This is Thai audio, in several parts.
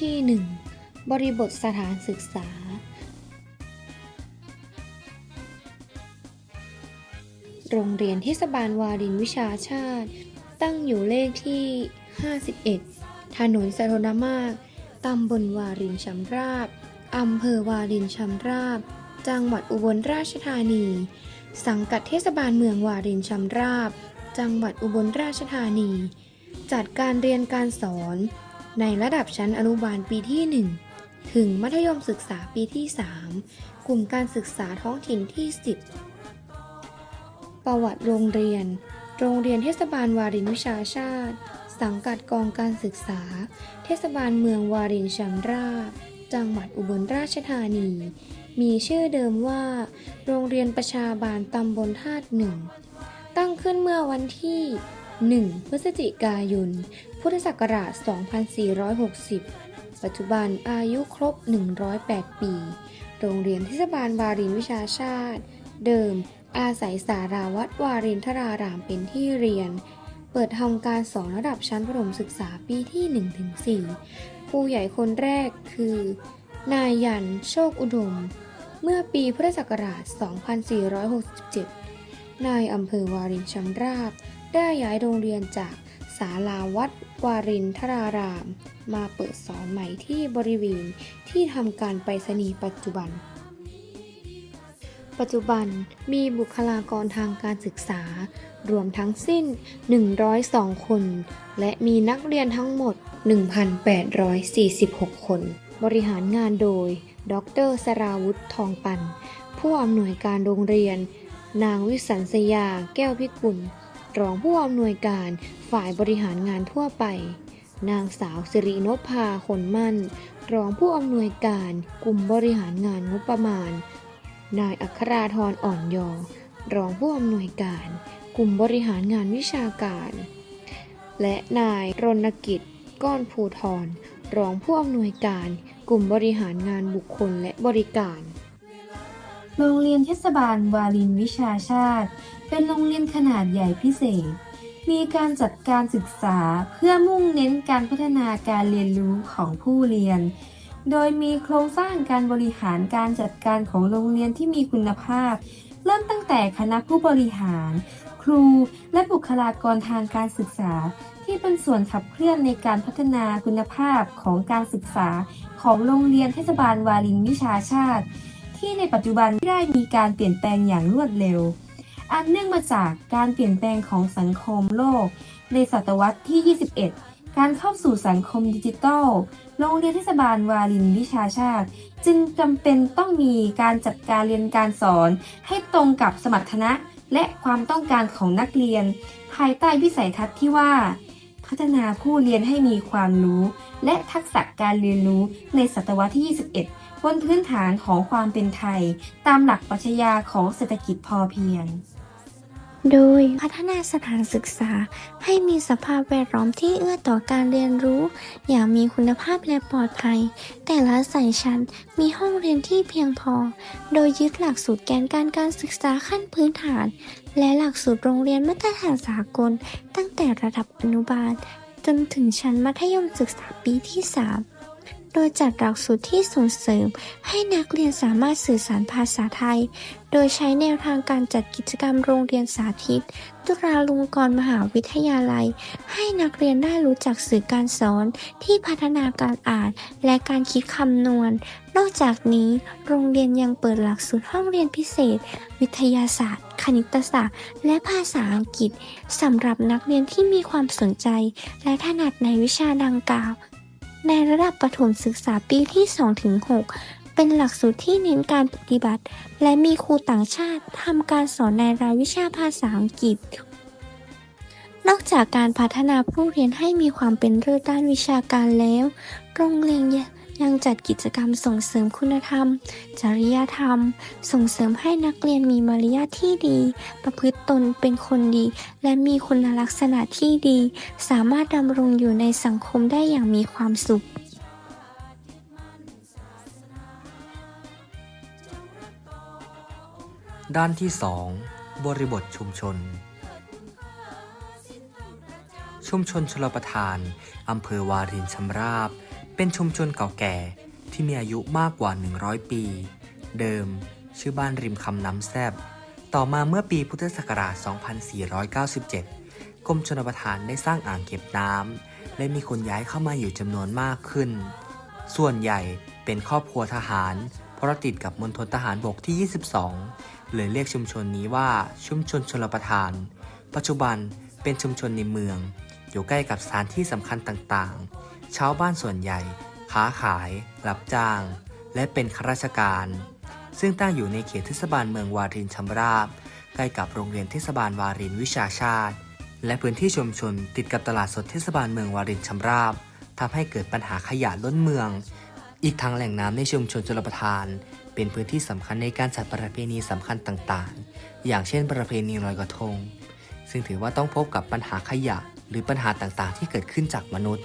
ที่ 1 บริบทสถานศึกษา โรงเรียนเทศบาลวารินวิชาชาติ ตั้งอยู่เลขที่ 51 ถนนสะทนมาก ตำบลวารินชำราบ อำเภอวารินชำราบ จังหวัดอุบลราชธานี สังกัดเทศบาลเมืองวารินชำราบ จังหวัดอุบลราชธานี จัดการเรียนการสอน ในระดับชั้นอนุบาลปีที่ 1 ถึงมัธยมศึกษาปีที่ 3 กลุ่มการศึกษาท้องถิ่นที่ 10 ประวัติโรงเรียน โรงเรียนเทศบาลวารินวิชาชาติ สังกัดกองการศึกษา เทศบาลเมืองวารินชำราบจังหวัดอุบลราชธานี มีชื่อเดิมว่า โรงเรียนประชาบาลตำบลธาตุหนึ่ง ตั้งขึ้นเมื่อวันที่ 1 พฤศจิกายน พุทธศักราช 2460 ปัจจุบันอายุครบ 108 ปี โรงเรียนเทศบาลวารินวิชาชาติ เดิม อาศัยสาราวัดวารินทรารามเป็นที่เรียน เปิดทำการสอนระดับชั้นประถมศึกษาปีที่ 1-4 ครูใหญ่คนแรกคือ นายยันโชคอุดม เมื่อปีพุทธศักราช 2467 นายอำเภอวารินชำราบได้ย้ายโรงเรียนจากศาลาวัด วารินทราราม มาเปิดสอนใหม่ที่บริเวณที่ทำการไปรษณีย์ปัจจุบัน ปัจจุบันมีบุคลากรทางการศึกษา รวมทั้งสิ้น 102 คน และมีนักเรียนทั้งหมด 1,846 คน บริหารงานโดย ดรสราวุธทองปัน ผู้อำนวยการโรงเรียน นางวิสันสยาแก้วพิกุล รองผู้อำนวยการฝ่ายบริหารงานทั่วไป นางสาวสิรินภาขนมั่น รองผู้อำนวยการกลุ่มบริหารงานงบประมาณ นายอัคราธรอ่อนยอ รองผู้อำนวยการ กลุ่มบริหารงานวิชาการ และนายรณกิจก้อนภูทรรองผู้อำนวยการ กลุ่มบริหารงานบุคคลและบริการ โรงเรียนเทศบาลวารินวิชาชาติ เป็นโรงเรียนขนาดใหญ่พิเศษ มีการจัดการศึกษาเพื่อมุ่งเน้นการพัฒนาการเรียนรู้ของผู้เรียน โดยมีโครงสร้างการบริหารการจัดการของโรงเรียนที่มีคุณภาพ เริ่มตั้งแต่คณะผู้บริหาร ครูและบุคลากรทางการศึกษา ที่เป็นส่วนขับเคลื่อนในการพัฒนาคุณภาพของการศึกษาของโรงเรียนเทศบาลวารินวิชาชาติ ที่ในปัจจุบันได้มีการเปลี่ยนแปลงอย่างรวดเร็ว อันเนื่องมาจากการเปลี่ยนแปลงของสังคมโลก ในศตวรรษที่ 21 การเข้าสู่สังคมดิจิทัล โรงเรียนเทศบาลวารินวิชาชาติ จึงจำเป็นต้องมีการจัดการเรียนการสอน ให้ตรงกับสมรรถนะและความต้องการของนักเรียน ภายใต้วิสัยทัศน์ที่ว่า พัฒนาผู้เรียนให้มีความรู้ และทักษะการเรียนรู้ในศตวรรษที่ 21 บนพื้นฐานของความเป็นไทย ตามหลักปรัชญาของเศรษฐกิจพอเพียง โดยพัฒนาสถานศึกษาให้มีสภาพแวดล้อมที่เอื้อต่อการเรียนรู้ อย่างมีคุณภาพและปลอดภัย แต่ละสายชั้นมีห้องเรียนที่เพียงพอ โดยยึดหลักสูตรแกนการการศึกษาขั้นพื้นฐาน และหลักสูตรโรงเรียนมาตรฐานสากล ตั้งแต่ระดับอนุบาล จนถึงชั้นมัธยมศึกษาปีที่ 3 โดยจัดหลักสูตรที่ส่งเสริม ให้นักเรียนสามารถสื่อสารภาษาไทย โดยใช้แนวทางการจัดกิจกรรมโรงเรียนสาธิตจุฬาลงกรณ์มหาวิทยาลัย ให้นักเรียนได้รู้จักสื่อการสอนที่พัฒนาการอ่าน และการคิดคำนวณ นอกจากนี้ โรงเรียนยังเปิดหลักสูตรห้องเรียนพิเศษ วิทยาศาสตร์ คณิตศาสตร์ และภาษาอังกฤษสำหรับนักเรียนที่มีความสนใจ และถนัดในวิชาดังกล่าว ในระดับประถมศึกษาปีที่ 2-6 เป็นหลักสูตรที่เน้นการปฏิบัติ และมีครูต่างชาติทำการสอนในรายวิชาภาษาอังกฤษ นอกจากการพัฒนาผู้เรียนให้มีความเป็นเลิศด้านวิชาการแล้ว โรงเรียน ยังจัดกิจกรรมส่งเสริมคุณธรรม จริยธรรม ส่งเสริมให้นักเรียนมีมารยาทที่ดี ประพฤติตนเป็นคนดี และมีคุณลักษณะที่ดี สามารถดำรงอยู่ในสังคมได้อย่างมีความสุขด้านที่ 2 บริบทชุมชน ชุมชนชลประทาน อำเภอวารินชำราบ เป็นชุมชนเก่าแก่ที่มีอายุมากกว่า 100 ปี เดิม ชื่อบ้านริมคำน้ำแซบ ต่อมาเมื่อปีพุทธศักราช 2497 กรมชนประทานได้สร้างอ่างเก็บน้ำและมีคนย้ายเข้ามาอยู่จำนวนมากขึ้น ส่วนใหญ่เป็นครอบครัวทหาร เพราะติดกับมณฑลทหารบกที่ 22 เลยเรียกชุมชนนี้ว่าชุมชนชลประทาน ปัจจุบันเป็นชุมชนในเมือง อยู่ใกล้กับสถานที่สำคัญต่างๆ ชาวบ้านส่วนใหญ่ ค้าขาย รับจ้าง และเป็นข้าราชการ ซึ่งตั้งอยู่ในเขตเทศบาลเมืองวารินชำราบ ใกล้กับโรงเรียนเทศบาลวารินวิชาชาติ และพื้นที่ชุมชนติดกับตลาดสดเทศบาลเมืองวารินชำราบทำให้เกิดปัญหาขยะล้นเมือง อีกทั้งแหล่งน้ำในชุมชนชลประทาน เป็นพื้นที่สำคัญในการจัดประเพณีสำคัญต่างๆ อย่างเช่นประเพณีลอยกระทง ซึ่งถือว่าต้องพบกับปัญหาขยะหรือปัญหาต่างๆ ที่เกิดขึ้นจากมนุษย์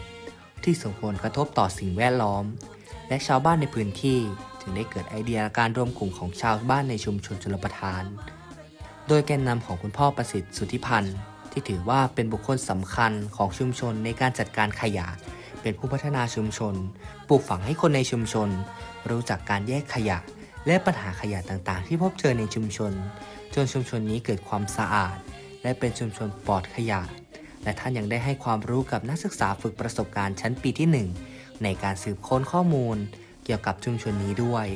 ที่ส่งผลกระทบต่อสิ่งแวดล้อม และชาวบ้านในพื้นที่จึงได้เกิดไอเดียการรวมกลุ่มของชาวบ้านในชุมชนชลประทาน โดยแกนนำของคุณพ่อประสิทธิ์สุทธิพันธ์ ที่ถือว่าเป็นบุคคลสำคัญของชุมชนในการจัดการขยะ เป็นผู้พัฒนาชุมชน ปลูกฝังให้คนในชุมชน รู้จักการแยกขยะ และปัญหาขยะต่างๆ ที่พบเจอในชุมชน จนชุมชนนี้เกิดความสะอาด และเป็นชุมชนปลอดขยะ และท่านยังได้ให้ความรู้กับนักศึกษาฝึกประสบการณ์ชั้นปีที่ 1 ในการสืบค้นข้อมูล เกี่ยวกับชุมชนนี้ด้วย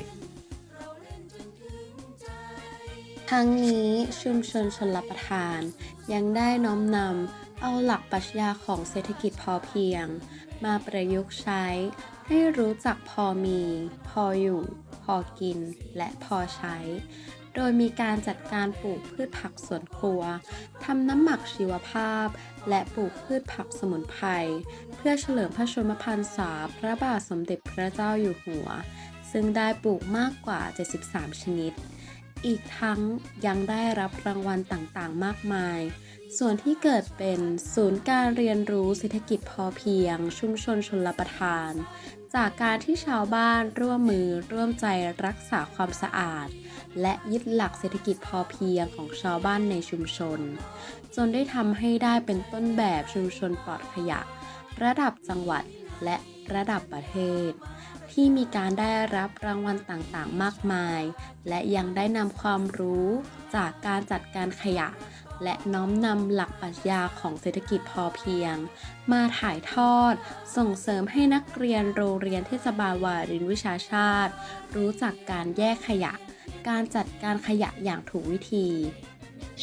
ทั้งนี้ชุมชนชนรับประทาน ยังได้น้อมนำเอาหลักปรัชญาของเศรษฐกิจพอเพียง มาประยุกต์ใช้ ให้รู้จักพอมี พออยู่ พอกินและพอใช้ โดยมีการจัดการปลูกพืชผักสวนครัวทำน้ำหมักชีวภาพ และปลูกพืชผักสมุนไพรเพื่อเฉลิมพระชนมพรรษาพระบาทสมเด็จพระเจ้าอยู่หัว ซึ่งได้ปลูกมากกว่า 73 ชนิด อีกทั้งยังได้รับรางวัลต่างๆ มากมายส่วนที่เกิดเป็นศูนย์การเรียนรู้เศรษฐกิจพอเพียง ชุมชนชนรับประทาน จากการที่ชาวบ้านร่วมมือร่วมใจรักษาความสะอาด และยึดหลักเศรษฐกิจพอเพียงของชาวบ้านในชุมชน จนได้ทำให้ได้เป็นต้นแบบชุมชนปลอดขยะ ระดับจังหวัดและระดับประเทศ ที่มีการได้รับรางวัลต่างๆ มากมาย และยังได้นำความรู้จากการจัดการขยะ และน้อมนำหลักปรัชญาของเศรษฐกิจพอเพียง มาถ่ายทอด ส่งเสริมให้นักเรียนโรงเรียนเทศบาลวารินวิชาชาติ รู้จักการแยกขยะ การจัดการขยะอย่างถูกวิธี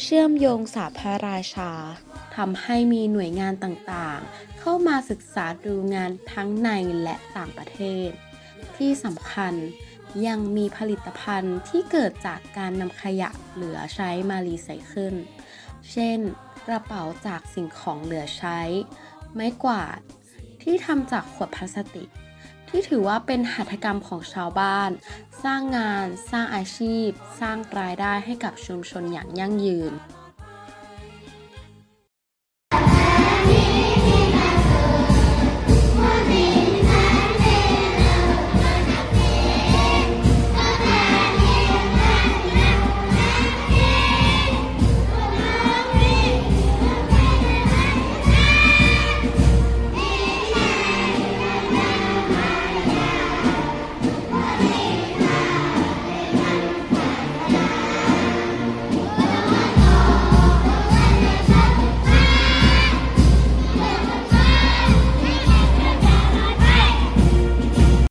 เชื่อมโยงสาพระราชาทำให้มีหน่วยงานต่างๆ เข้ามาศึกษาดูงานทั้งในและต่างประเทศ ที่สำคัญยังมีผลิตภัณฑ์ที่เกิดจากการนำขยะเหลือใช้มารีไซเคิล เช่น กระเป๋าจากสิ่งของเหลือใช้ ไม้กวาด ที่ทำจากขวดพลาสติก ที่ถือว่าเป็นหัตถกรรมของชาวบ้าน สร้างงาน สร้างอาชีพ สร้างรายได้ให้กับชุมชนอย่างยั่งยืน